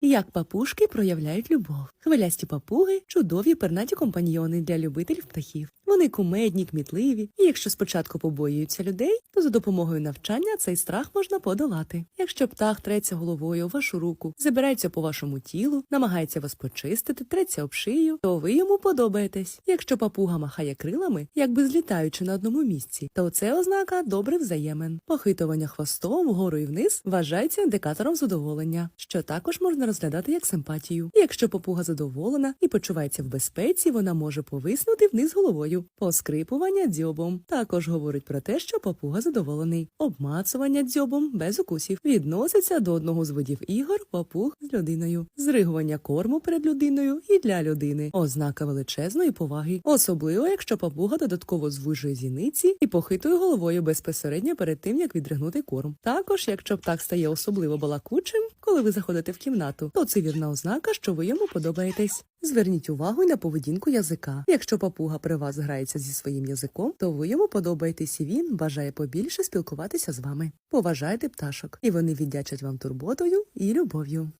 Як папушки проявляють любов. Хвилясті папуги чудові пернаті компаньйони для любителів птахів. Вони кумедні, кмітливі, і якщо спочатку побоюються людей, то за допомогою навчання цей страх можна подолати. Якщо птах треться головою у вашу руку, забирається по вашому тілу, намагається вас почистити, треться об шию, то ви йому подобаєтесь. Якщо папуга махає крилами, якби злітаючи на одному місці, то це ознака добрих взаємин. Похитування хвостом вгору і вниз вважається індикатором задоволення, що також можна розглядати як симпатію. Якщо папуга задоволена і почувається в безпеці, вона може повиснути вниз головою. Поскрипування дзьобом також говорить про те, що папуга задоволений. Обмацування дзьобом без укусів відноситься до одного з видів ігор папуг з людиною, зригування корму перед людиною і для людини, ознака величезної поваги, особливо якщо папуга додатково звужує зіниці і похитує головою безпосередньо перед тим, як відригнути корм. Також, якщо птах стає особливо балакучим, коли ви заходите в кімнату, то це вірна ознака, що ви йому подобаєтесь. Зверніть увагу й на поведінку язика. Якщо папуга при вас грається зі своїм язиком, то ви йому подобаєтесь і він бажає побільше спілкуватися з вами. Поважайте пташок, і вони віддячать вам турботою і любов'ю.